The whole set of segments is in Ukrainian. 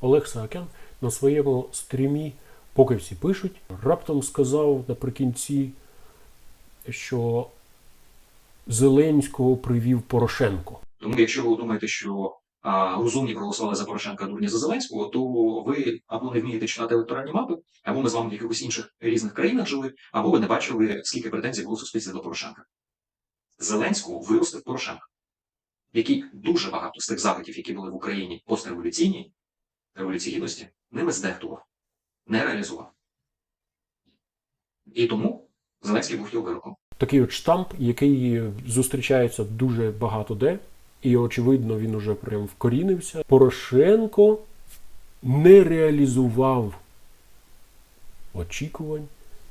Олег Саакян на своєму стрімі, поки всі пишуть, раптом сказав наприкінці, що Зеленського привів Порошенко. Тому, якщо ви думаєте, що а, розумні проголосували за Порошенка, а дурні за Зеленського, то ви або не вмієте читати електоральні мапи, або ми з вами в якихось інших різних країнах жили, або ви не бачили, скільки претензій було в суспільстві до Порошенка. Зеленського виростив Порошенка, який дуже багато з тих запитів, які були в Україні постреволюційній, революції гідності, ними здехтував, не реалізував. І тому Зеленський був його вироком. Такий от штамп, який зустрічається дуже багато де, і очевидно, він уже прям вкорінився. Порошенко не реалізував очікувань,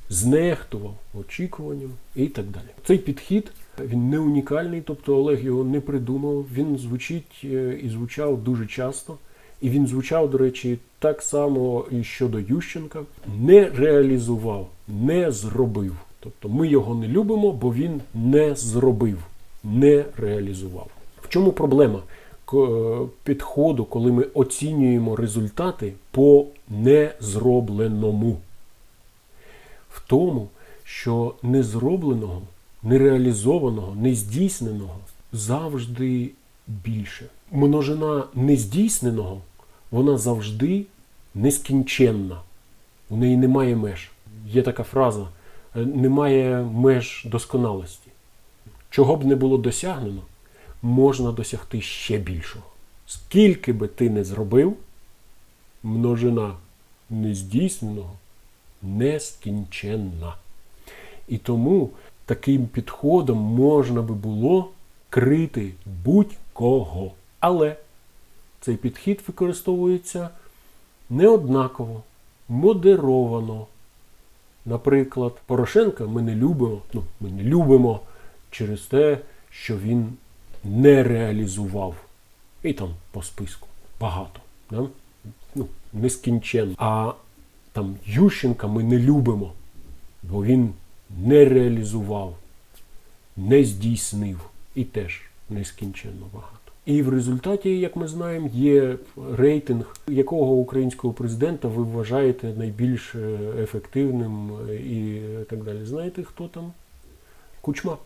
знехтував очікуванням і так далі. Цей підхід він не унікальний, тобто Олег його не придумав. Він звучить е, і звучав дуже часто. І він звучав, до речі, так само і щодо Ющенка. Не реалізував, не зробив. Тобто ми його не любимо, бо він не зробив, не реалізував. В чому проблема е, підходу, коли ми оцінюємо результати по незробленому? В тому, що незробленого, нереалізованого, нездійсненого завжди більше. Множина нездійсненого, вона завжди нескінченна. У неї немає меж. Є така фраза: е, немає меж досконалості. Чого б не було досягнено, можна досягти ще більшого. Скільки би ти не зробив, множина нездійсненого нескінченна. І тому таким підходом можна би було крити будь-кого. Але цей підхід використовується неоднаково, модеровано. Наприклад, Порошенка ми не любимо, ну, ми не любимо через те, що він не реалізував. І там по списку багато. Да? Ну, нескінченно. А там Ющенка ми не любимо, бо він не реалізував, не здійснив і теж нескінченно багато. І в результаті, як ми знаємо, є рейтинг, якого українського президента ви вважаєте найбільш е, ефективним е, і так далі. Знаєте, хто там? Кучма.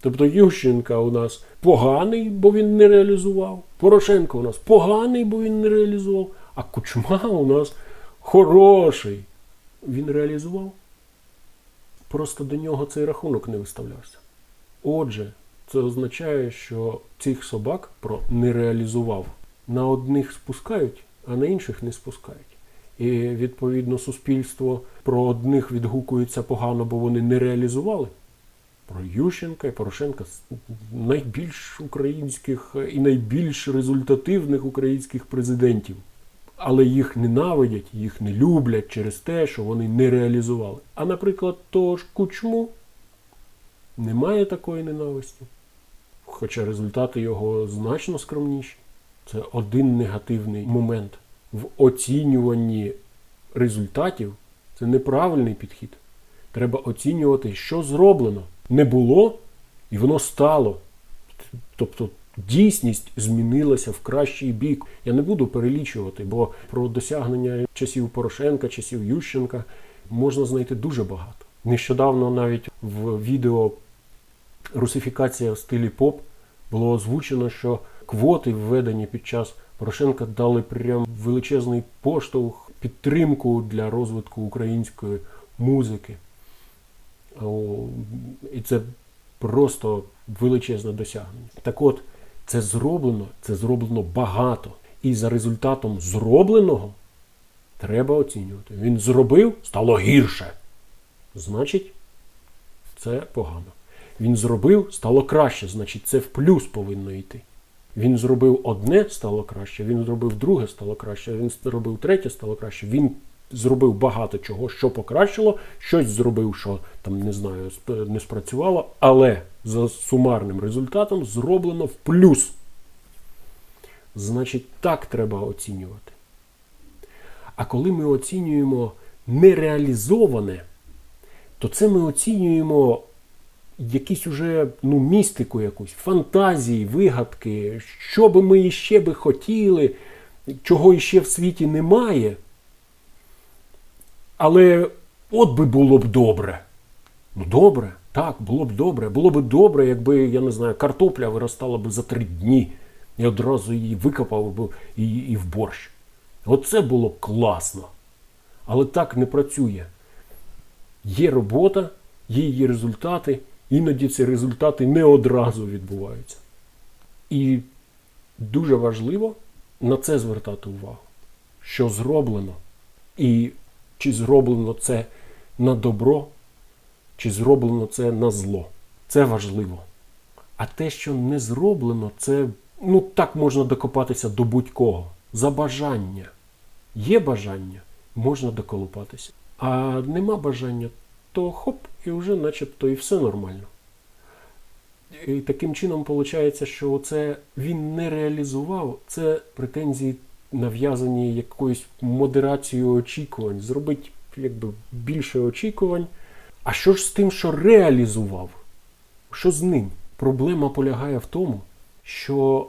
Тобто Ющенка у нас поганий, бо він не реалізував. Порошенко у нас поганий, бо він не реалізував. А Кучма у нас хороший. Він реалізував. Просто до нього цей рахунок не виставлявся. Отже, це означає, що цих собак не реалізував. На одних спускають, а на інших не спускають. І відповідно суспільство про одних відгукується погано, бо вони не реалізували. Про Ющенка і Порошенка найбільш українських і найбільш результативних українських президентів. Але їх ненавидять, їх не люблять через те, що вони не реалізували. А, наприклад, того ж кучму немає такої ненависті. Хоча результати його значно скромніші. Це один негативний момент в оцінюванні результатів. Це неправильний підхід. Треба оцінювати, що зроблено. Не було, і воно стало. Тобто дійсність змінилася в кращий бік. Я не буду перелічувати, бо про досягнення часів Порошенка, часів Ющенка можна знайти дуже багато. Нещодавно навіть в відео русифікація в стилі поп було озвучено, що квоти, введені під час Порошенка, дали прям величезний поштовх, підтримку для розвитку української музики. І це просто величезне досягнення. Так от, це зроблено, це зроблено багато. І за результатом зробленого треба оцінювати. Він зробив, стало гірше. Значить, це погано. Він зробив, стало краще, значить, це в плюс повинно йти. Він зробив одне, стало краще, він зробив друге, стало краще, він зробив третє, стало краще. Він зробив багато чого, що покращило, щось зробив, що там не знаю, не спрацювало, але за сумарним результатом зроблено в плюс. Значить, так треба оцінювати. А коли ми оцінюємо нереалізоване, то це ми оцінюємо якісь уже ну, містику якусь, фантазії, вигадки, що би ми іще би хотіли. чого іще в світі немає. Але от би було б добре. Ну, добре, так, було б добре. Було б добре, якби, я не знаю, картопля виростала б за три дні і одразу її викопав би і, і в борщ. Оце було б класно. Але так не працює. Є робота, є її результати, іноді ці результати не одразу відбуваються. І дуже важливо на це звертати увагу, що зроблено, і чи зроблено це на добро, чи зроблено це на зло. Це важливо. А те, що не зроблено, це ну так можна докопатися до будь-кого. За бажання. Є бажання, можна доколупатися. А нема бажання, то хоп, і вже начебто і все нормально. І таким чином виходить, що це він не реалізував, це претензії нав'язані якоюсь модерацією очікувань, зробити якби більше очікувань. А що ж з тим, що реалізував? Що з ним? Проблема полягає в тому, що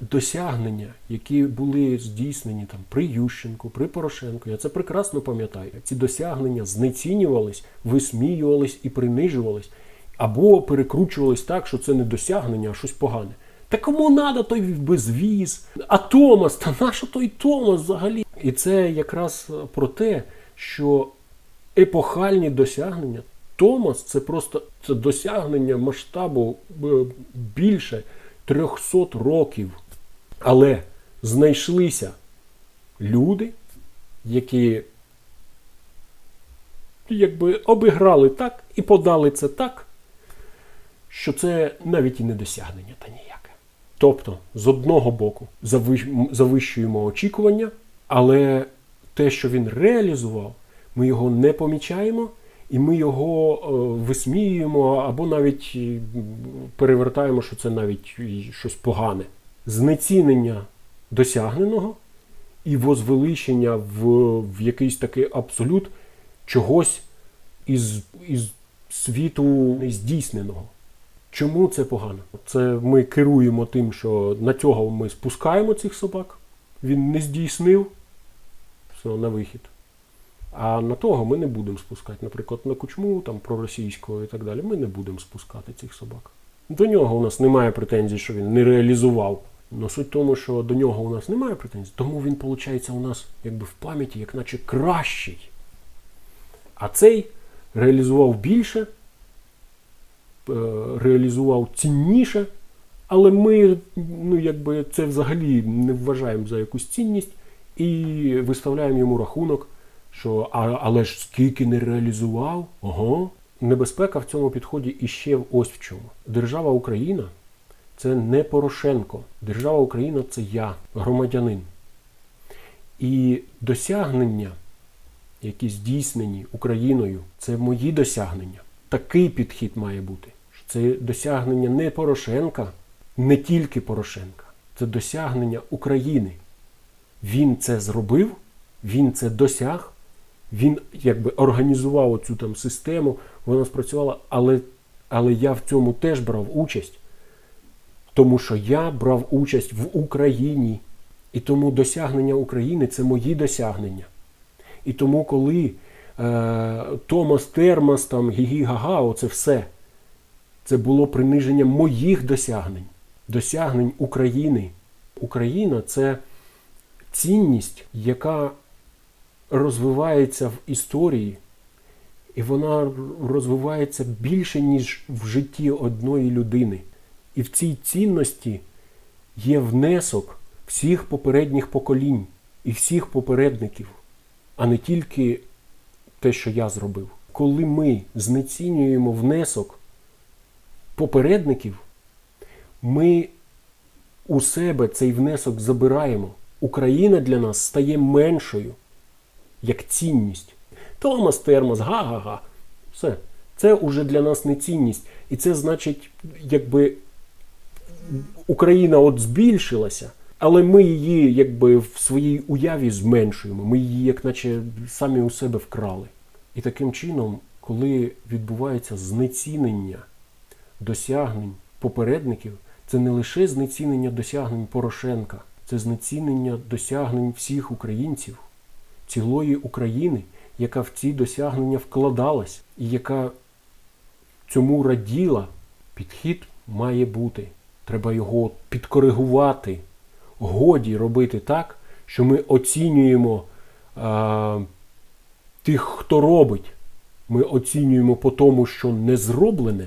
досягнення, які були здійснені там при Ющенку, при Порошенку, я це прекрасно пам'ятаю. Ці досягнення знецінювались, висміювались і принижувались, або перекручувались так, що це не досягнення, а щось погане. Та кому надо той безвіз? А Томас, та нащо той Томас взагалі? І це якраз про те, що епохальні досягнення. Томас це просто це досягнення масштабу е, більше 300 років. Але знайшлися люди, які якби обіграли так і подали це так, що це навіть і не досягнення та ніяке. Тобто, з одного боку, завищуємо очікування, але те, що він реалізував, ми його не помічаємо, і ми його е, висміюємо або навіть перевертаємо, що це навіть щось погане. Знецінення досягненого і возвеличення в, в якийсь такий абсолют чогось із, із світу нездійсненого. Чому це погано? Це ми керуємо тим, що на цього ми спускаємо цих собак, він не здійснив, все на вихід. А на того ми не будемо спускати. Наприклад, на кучму, там проросійського і так далі, ми не будемо спускати цих собак. До нього у нас немає претензій, що він не реалізував. Но суть в тому, що до нього у нас немає претензій, тому він, виходить, у нас якби в пам'яті, як наче кращий. А цей реалізував більше, е, реалізував цінніше, але ми ну, якби це взагалі не вважаємо за якусь цінність і виставляємо йому рахунок, що а, але ж скільки не реалізував, ого. Небезпека в цьому підході іще ось в чому. Держава Україна це не Порошенко. Держава Україна це я, громадянин. І досягнення, які здійснені Україною, це мої досягнення. Такий підхід має бути. Це досягнення не Порошенка, не тільки Порошенка. Це досягнення України. Він це зробив, він це досяг, він якби організував цю там систему, вона спрацювала, але, але я в цьому теж брав участь. Тому що я брав участь в Україні. І тому досягнення України це мої досягнення. І тому, коли е, Томас Термас, там, Гігі оце все, це було приниження моїх досягнень, досягнень України. Україна це цінність, яка розвивається в історії, і вона розвивається більше, ніж в житті одної людини. І в цій цінності є внесок всіх попередніх поколінь і всіх попередників, а не тільки те, що я зробив. Коли ми знецінюємо внесок попередників, ми у себе цей внесок забираємо. Україна для нас стає меншою як цінність. Томас Термос, га-га-га. Все. Це уже для нас не цінність. І це значить, якби Україна от збільшилася, але ми її якби в своїй уяві зменшуємо. Ми її, як наче, самі у себе вкрали. І таким чином, коли відбувається знецінення досягнень попередників, це не лише знецінення досягнень Порошенка, це знецінення досягнень всіх українців, цілої України, яка в ці досягнення вкладалась і яка цьому раділа. Підхід має бути. Треба його підкоригувати. Годі робити так, що ми оцінюємо а, тих, хто робить. Ми оцінюємо по тому, що не зроблене,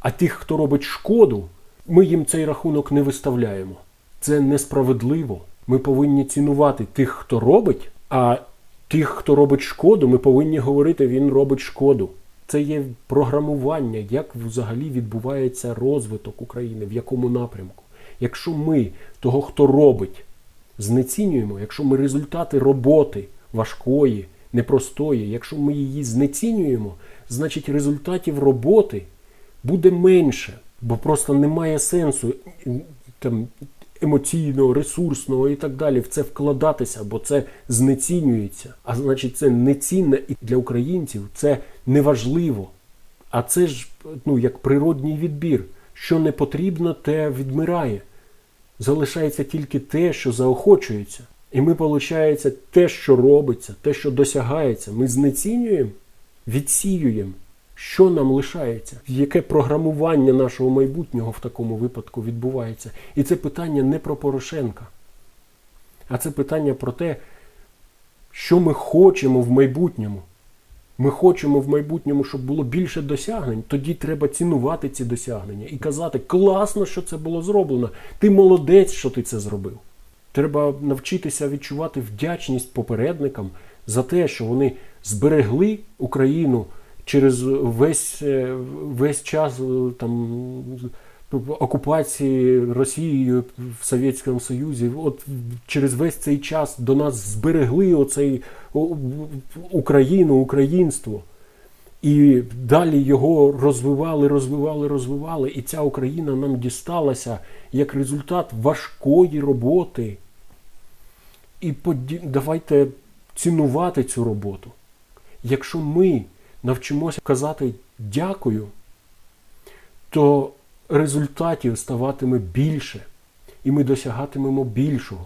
а тих, хто робить шкоду, ми їм цей рахунок не виставляємо. Це несправедливо. Ми повинні цінувати тих, хто робить, а тих, хто робить шкоду, ми повинні говорити, він робить шкоду. Це є програмування, як взагалі відбувається розвиток України, в якому напрямку. Якщо ми того, хто робить, знецінюємо, якщо ми результати роботи важкої, непростої, якщо ми її знецінюємо, значить результатів роботи буде менше, бо просто немає сенсу там, емоційного, ресурсного і так далі в це вкладатися, бо це знецінюється. А значить, це нецінне і для українців це неважливо. А це ж ну, як природній відбір. Що не потрібно, те відмирає. Залишається тільки те, що заохочується. І ми, виходить, те, що робиться, те, що досягається, ми знецінюємо, відсіюємо. Що нам лишається? Яке програмування нашого майбутнього в такому випадку відбувається? І це питання не про Порошенка, а це питання про те, що ми хочемо в майбутньому. Ми хочемо в майбутньому, щоб було більше досягнень. Тоді треба цінувати ці досягнення і казати, класно, що це було зроблено. Ти молодець, що ти це зробив. Треба навчитися відчувати вдячність попередникам за те, що вони зберегли Україну через весь, е, весь час е, там, окупації Росією в Совєтському Союзі. От через весь цей час до нас зберегли оцей Україну, українство. І далі його розвивали, розвивали, розвивали. І ця Україна нам дісталася як результат важкої роботи. І поді... давайте цінувати цю роботу. Якщо ми навчимося казати дякую, то результатів ставатиме більше, і ми досягатимемо більшого.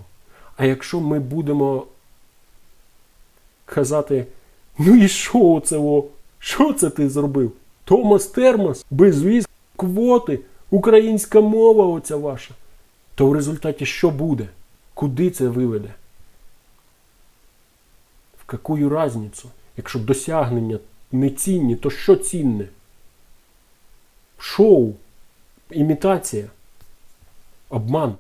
А якщо ми будемо казати, ну і що це? О? Що це ти зробив? Томас Термос, безвіз, квоти, українська мова оця ваша. То в результаті що буде? Куди це виведе? В яку разницю? Якщо досягнення не цінні, то що цінне? Шоу, імітація, обман.